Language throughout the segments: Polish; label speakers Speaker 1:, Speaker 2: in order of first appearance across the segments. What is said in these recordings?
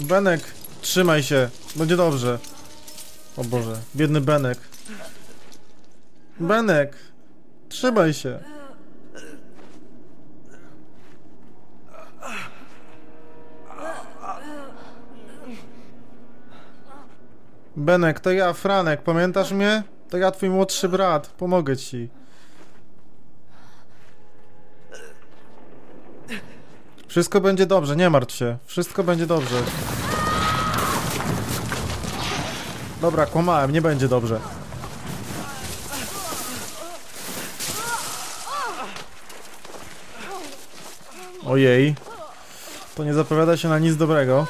Speaker 1: Benek, trzymaj się. Będzie dobrze. O Boże, biedny Benek. Benek, trzymaj się. Benek, to ja, Franek, pamiętasz mnie? To ja, twój młodszy brat, pomogę ci. Wszystko będzie dobrze, nie martw się. Wszystko będzie dobrze. Dobra, kłamałem, nie będzie dobrze. Ojej. To nie zapowiada się na nic dobrego.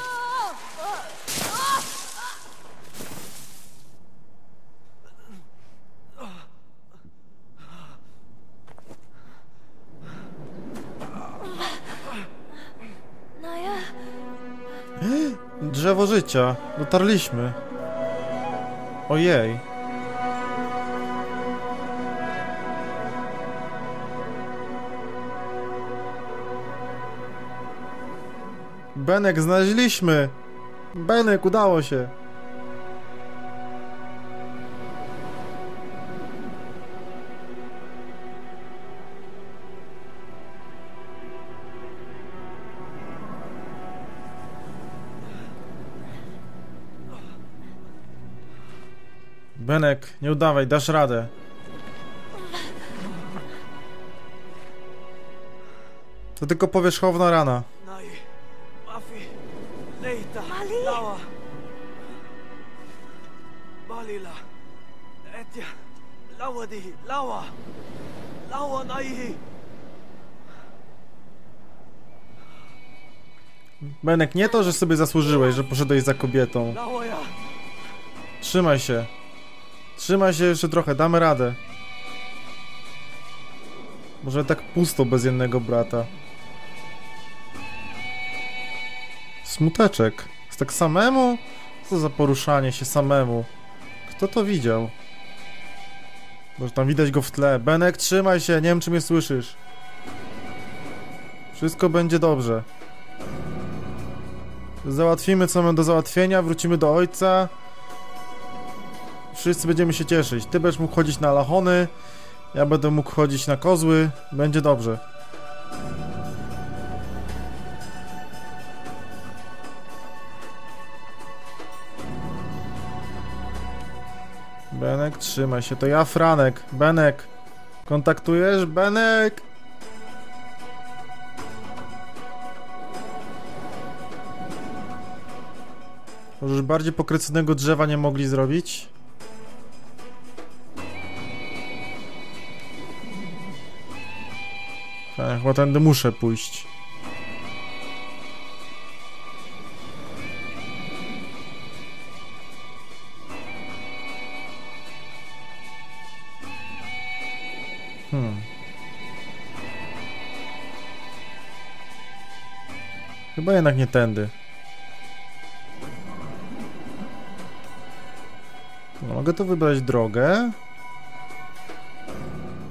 Speaker 1: Drzewo życia. Dotarliśmy. Ojej. Benek, znaleźliśmy! Benek, udało się! Janek, nie udawaj, dasz radę. To tylko powierzchowna rana.
Speaker 2: Balila. Etia. Lawadi.
Speaker 1: Lawa. Nie to, że sobie zasłużyłeś, że poszedłeś za kobietą. Trzymaj się. Trzymaj się jeszcze trochę, damy radę. Może tak pusto bez jednego brata. Smuteczek. Jest tak samemu? Co za poruszanie się samemu? Kto to widział? Może tam widać go w tle. Benek, trzymaj się, nie wiem czy mnie słyszysz. Wszystko będzie dobrze. Załatwimy co mamy do załatwienia, wrócimy do ojca. Wszyscy będziemy się cieszyć. Ty będziesz mógł chodzić na lachony, ja będę mógł chodzić na kozły. Będzie dobrze. Benek, trzymaj się. To ja, Franek. Benek. Kontaktujesz? Benek! Już bardziej pokryconego drzewa nie mogli zrobić? Tak, chyba tędy muszę pójść. Hmm. Chyba jednak nie tędy. No, mogę tu wybrać drogę,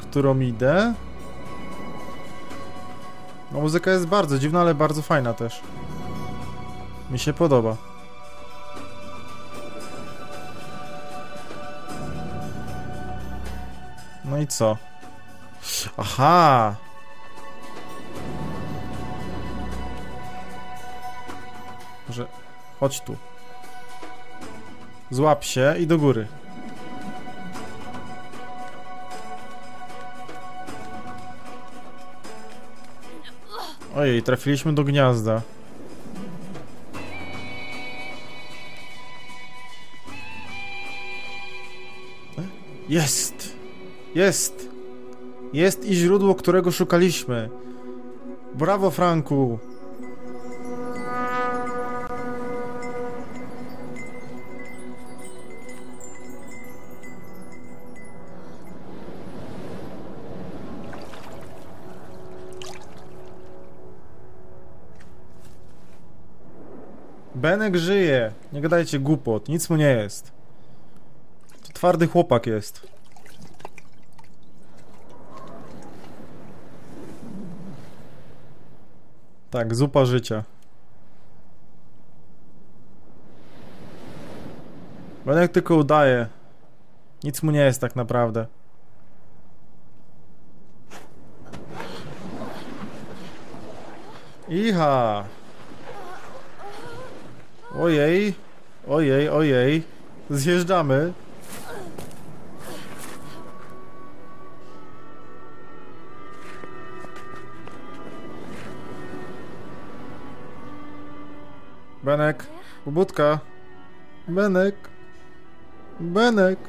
Speaker 1: którą idę. No, muzyka jest bardzo dziwna, ale bardzo fajna też. Mi się podoba. No i co? Aha! Może... Chodź tu. Złap się i do góry. Ojej, trafiliśmy do gniazda. Jest! Jest! Jest i źródło, którego szukaliśmy. Brawo, Franku! Benek żyje. Nie gadajcie głupot. Nic mu nie jest. To twardy chłopak jest. Tak, zupa życia. Benek tylko udaje. Nic mu nie jest tak naprawdę. Iha! Ojej, ojej, ojej. Zjeżdżamy. Benek, pobudka. Benek. Benek.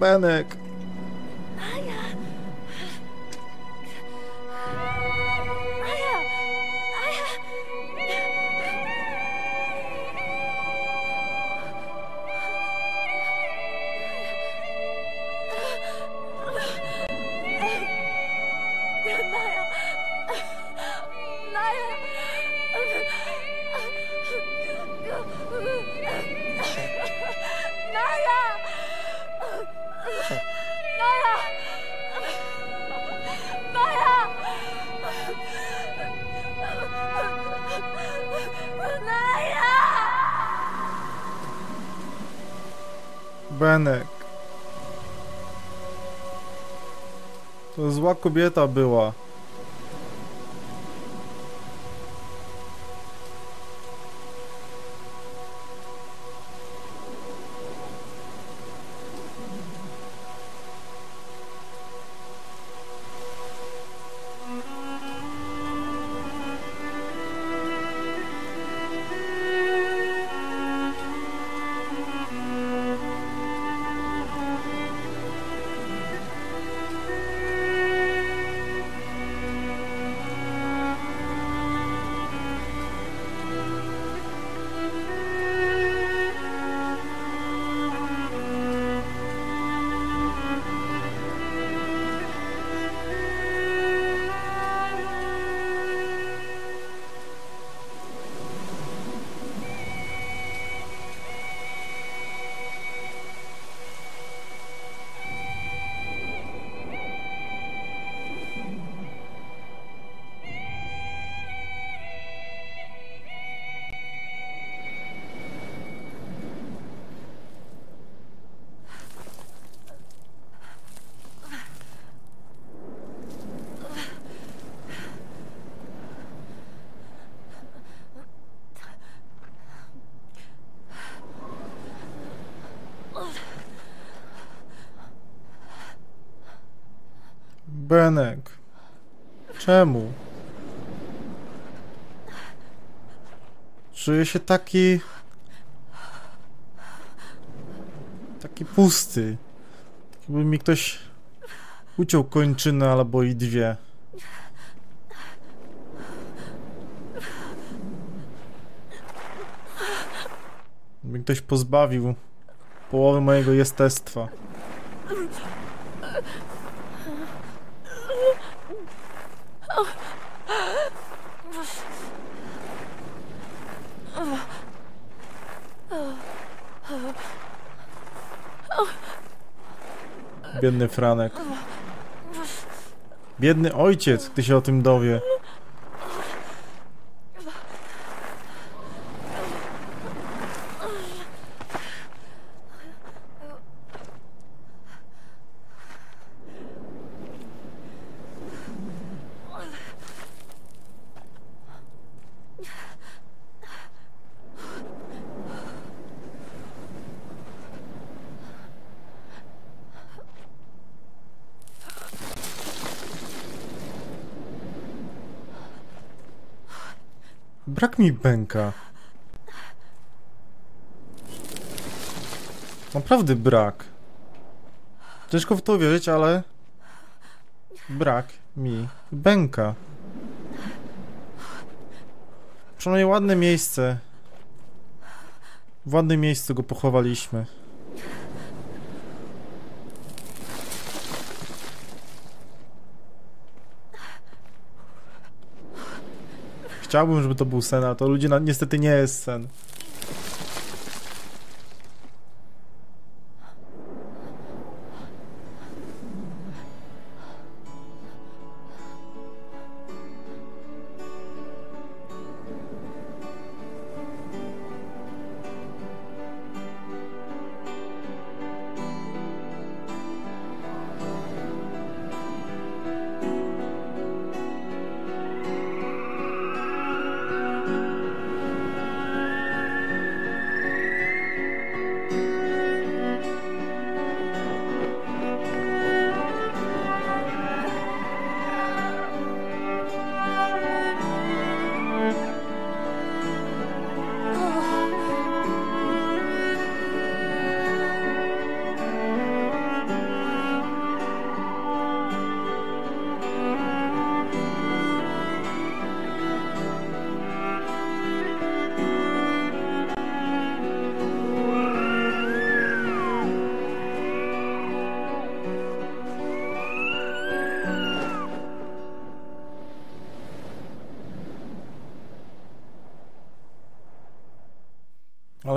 Speaker 1: Benek. Benek. To zła kobieta była. Benek. Czemu? Czuję się taki... Taki pusty. Jakby mi ktoś uciął kończynę albo i dwie. Jakby ktoś pozbawił połowy mojego jestestwa. Biedny Franek. Biedny ojciec, gdy się o tym dowie. Brak mi bęka. Naprawdę brak. Ciężko w to wierzyć, ale... Brak mi bęka. Przynajmniej ładne miejsce. W ładnym miejscu go pochowaliśmy. Chciałbym, żeby to był sen, a to ludzie na, niestety nie jest sen.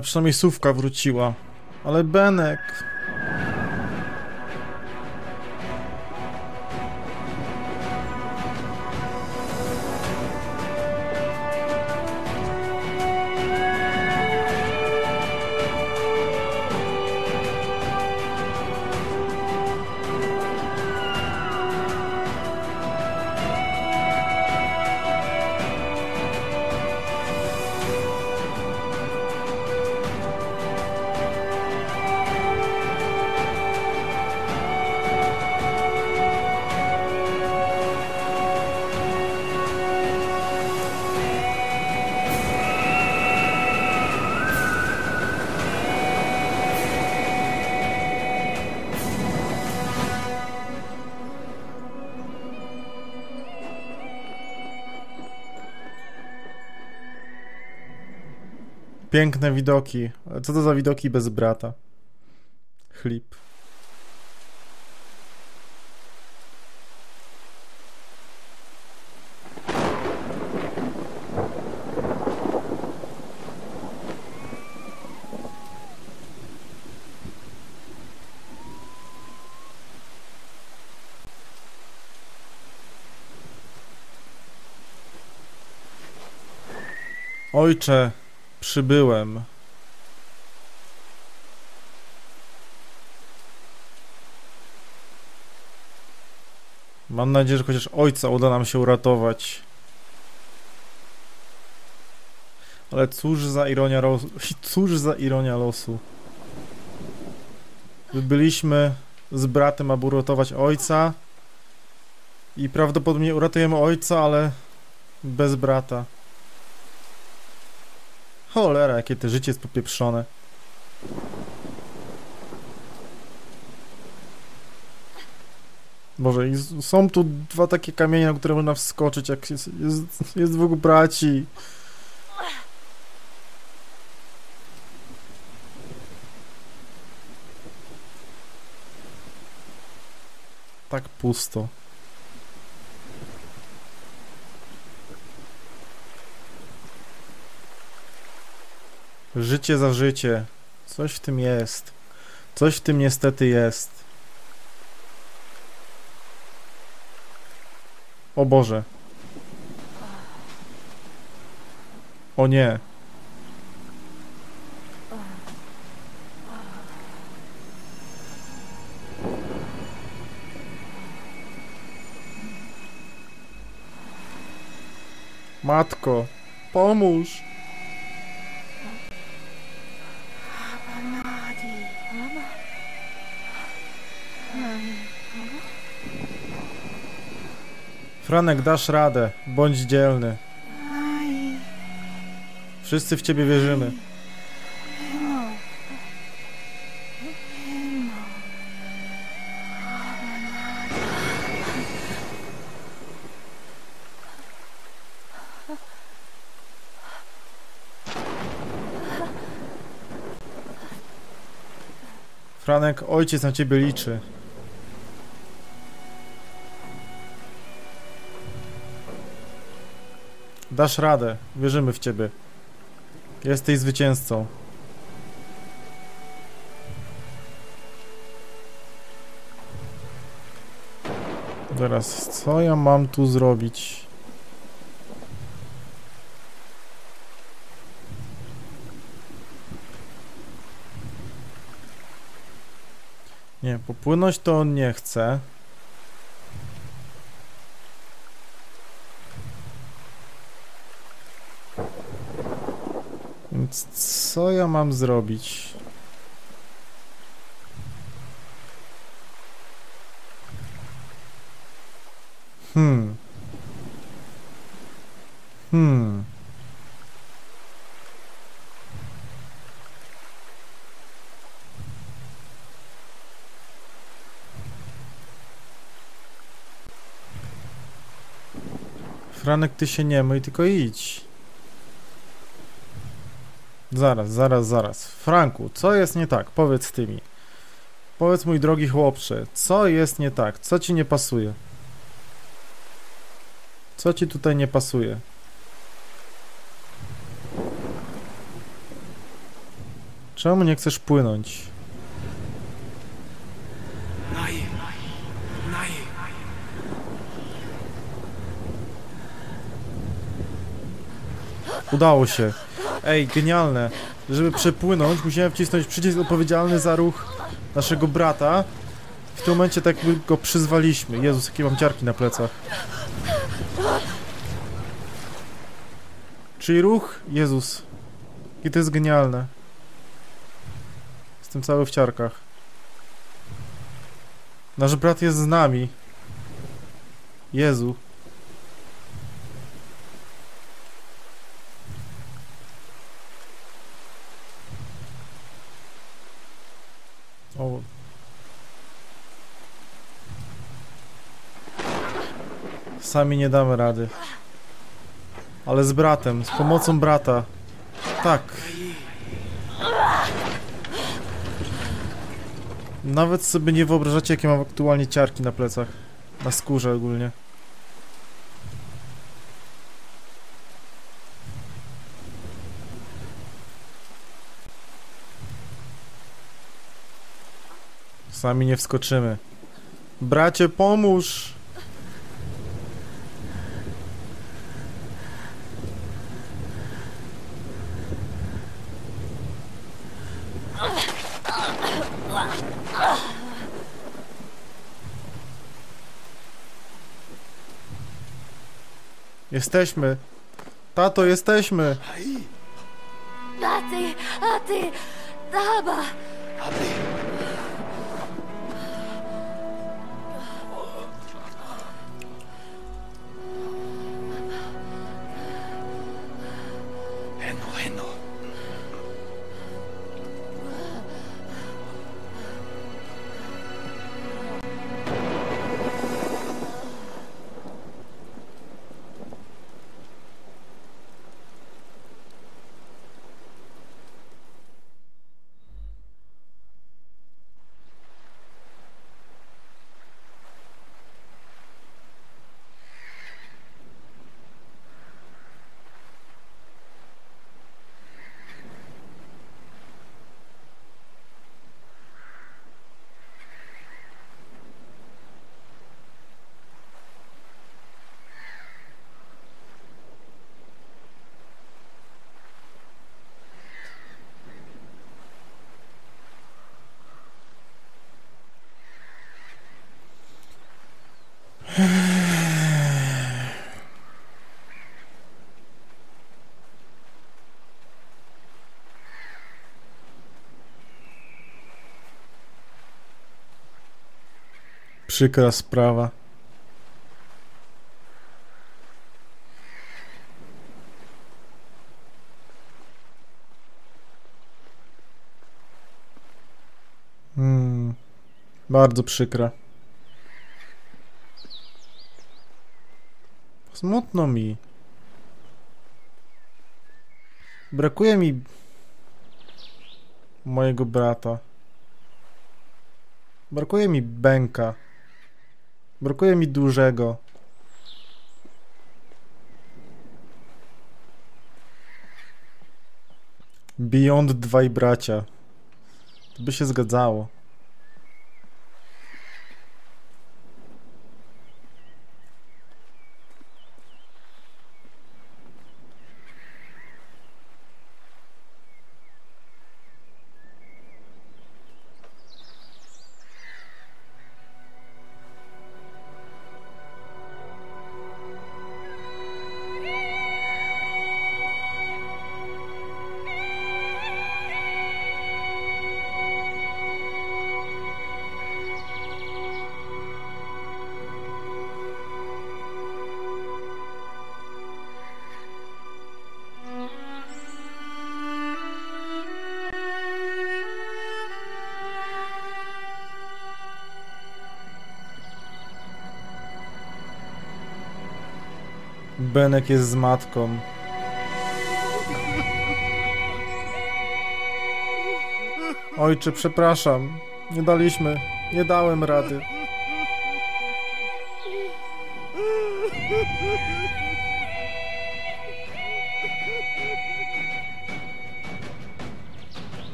Speaker 1: Ale przynajmniej Sówka wróciła. Ale Benek... Piękne widoki. Co to za widoki bez brata? Chlip. Ojcze, przybyłem. Mam nadzieję, że chociaż ojca uda nam się uratować. Ale cóż za ironia losu. Cóż za ironia losu. Byliśmy z bratem, aby uratować ojca. I prawdopodobnie uratujemy ojca, ale bez brata. Cholera, jakie to życie jest popieprzone. Boże, są tu dwa takie kamienie, na które można wskoczyć, jak jest, jest, jest dwóch braci. Tak pusto. Życie za życie. Coś w tym jest. Coś w tym niestety jest. O Boże. O nie. Matko, pomóż. Franek, dasz radę. Bądź dzielny. Wszyscy w ciebie wierzymy. Franek, ojciec na ciebie liczy. Dasz radę. Wierzymy w ciebie. Jesteś zwycięzcą. Teraz, co ja mam tu zrobić? Nie, popłynąć to on nie chce. Co ja mam zrobić? Hmm. Hmm. Franek, ty się nie myj, tylko idź. Zaraz, zaraz, zaraz. Franku, co jest nie tak? Powiedz ty mi. Powiedz mój drogi chłopcze, co jest nie tak? Co ci nie pasuje? Co ci tutaj nie pasuje? Czemu nie chcesz płynąć? Udało się. Ej, genialne. Żeby przepłynąć, musiałem wcisnąć przycisk odpowiedzialny za ruch naszego brata. W tym momencie tak go przyzwaliśmy. Jezus, jakie mam ciarki na plecach. Czyli ruch? Jezus. I to jest genialne. Jestem cały w ciarkach. Nasz brat jest z nami. Jezu. O. Sami nie damy rady. Ale z bratem, z pomocą brata. Tak. Nawet sobie nie wyobrażacie, jakie mam aktualnie ciarki na plecach. Na skórze ogólnie. Sami nie wskoczymy. Bracie, pomóż! Jesteśmy. Tato, jesteśmy.
Speaker 3: Ati, daba.
Speaker 2: Abi. Henno,
Speaker 1: Przykra sprawa. Hmm. Bardzo przykra. Smutno mi. Brakuje mi mojego brata. Brakuje mi Benka. Brakuje mi dużego. Beyond dwaj bracia. To by się zgadzało. Benek jest z matką. Ojcze, przepraszam. Nie daliśmy. Nie dałem rady.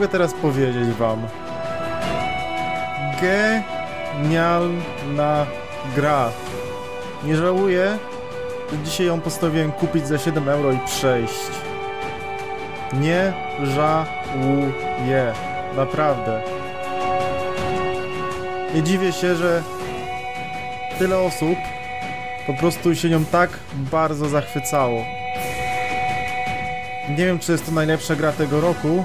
Speaker 1: Mogę teraz powiedzieć wam? Genialna gra. Nie żałuję, że dzisiaj ją postanowiłem kupić za 7 euro i przejść. Nie żałuję. Naprawdę. Nie dziwię się, że tyle osób po prostu się nią tak bardzo zachwycało. Nie wiem, czy jest to najlepsza gra tego roku,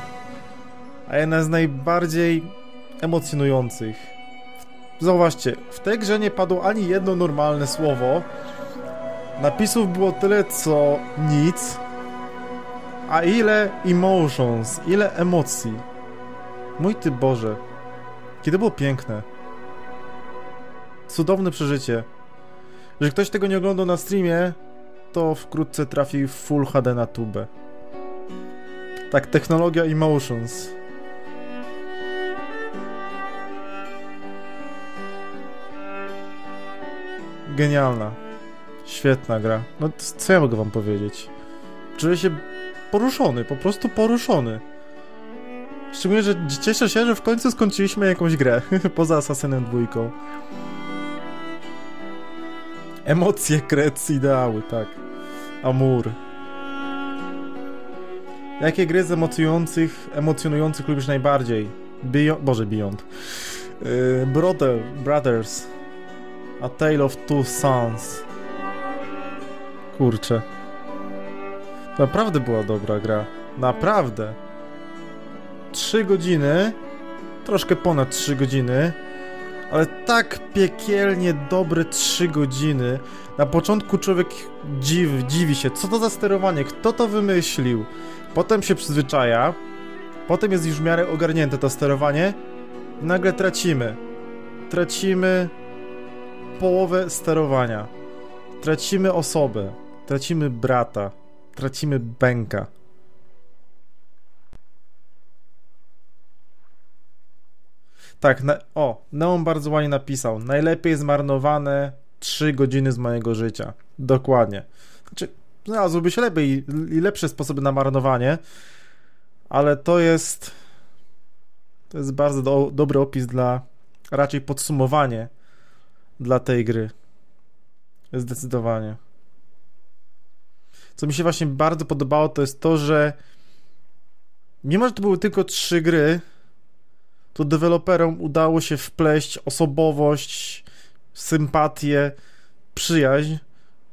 Speaker 1: a jedna z najbardziej emocjonujących. Zauważcie, w tej grze nie padło ani jedno normalne słowo. Napisów było tyle co nic. A ile emotions, ile emocji. Mój ty Boże. Kiedy było piękne. Cudowne przeżycie. Że ktoś tego nie oglądał na streamie, to wkrótce trafi w Full HD na tubę. Tak, technologia emotions. Genialna. Świetna gra. No co ja mogę wam powiedzieć? Czuję się poruszony, po prostu poruszony. Szczególnie, że cieszę się, że w końcu skończyliśmy jakąś grę, poza Assassinem dwójką. Emocje, kret, ideały, tak. Amur. Jakie gry z emocjonujących, emocjonujących lubisz najbardziej? Boże, Beyond. Yy, Brother, Brothers. A Tale of Two Sons. Kurczę. Naprawdę była dobra gra. Naprawdę. 3 godziny. Troszkę ponad 3 godziny. Ale tak piekielnie dobre 3 godziny. Na początku człowiek dziw, dziwi się, co to za sterowanie, kto to wymyślił. Potem się przyzwyczaja. Potem jest już w miarę ogarnięte to sterowanie. Nagle tracimy. Tracimy połowę sterowania. Tracimy osobę. Tracimy brata. Tracimy bęka. Tak, na, o, Neon bardzo ładnie napisał. Najlepiej zmarnowane 3 godziny z mojego życia. Dokładnie. Znaczy, znalazłyby się lepiej i lepsze sposoby na marnowanie, ale to jest. To jest bardzo do, dobry opis dla. raczej podsumowanie dla tej gry. Zdecydowanie. Co mi się właśnie bardzo podobało, to jest to, że mimo, że to były tylko trzy gry, to deweloperom udało się wpleść osobowość, sympatię, przyjaźń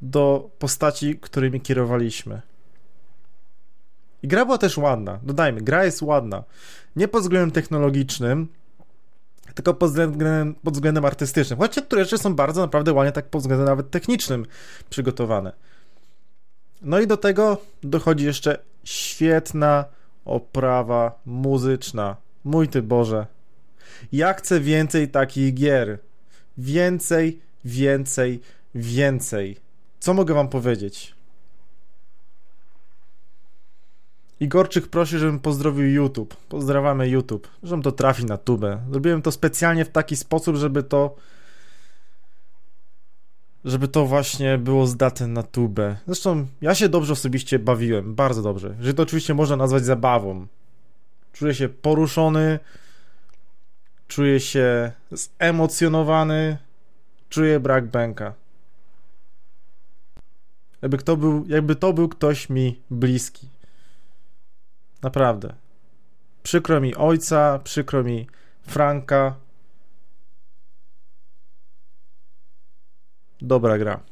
Speaker 1: do postaci, którymi kierowaliśmy. I gra była też ładna. Dodajmy, gra jest ładna. Nie pod względem technologicznym, tylko pod względem, pod względem artystycznym. Choć niektóre rzeczy są bardzo naprawdę ładnie tak pod względem nawet technicznym przygotowane. No i do tego dochodzi jeszcze świetna oprawa muzyczna. Mój ty Boże. Ja chcę więcej takich gier. Więcej, więcej, więcej. Co mogę wam powiedzieć? Igorczyk prosi, żebym pozdrowił YouTube. Pozdrawiamy YouTube. Żebym to trafi na tubę. Zrobiłem to specjalnie w taki sposób, żeby to żeby to właśnie było zdate na tubę. Zresztą ja się dobrze osobiście bawiłem, bardzo dobrze. Że to oczywiście można nazwać zabawą. Czuję się poruszony, czuję się zemocjonowany, czuję brak bęka. Jakby, kto był, jakby to był ktoś mi bliski. Naprawdę. Przykro mi ojca, przykro mi Franka. Dobra gra.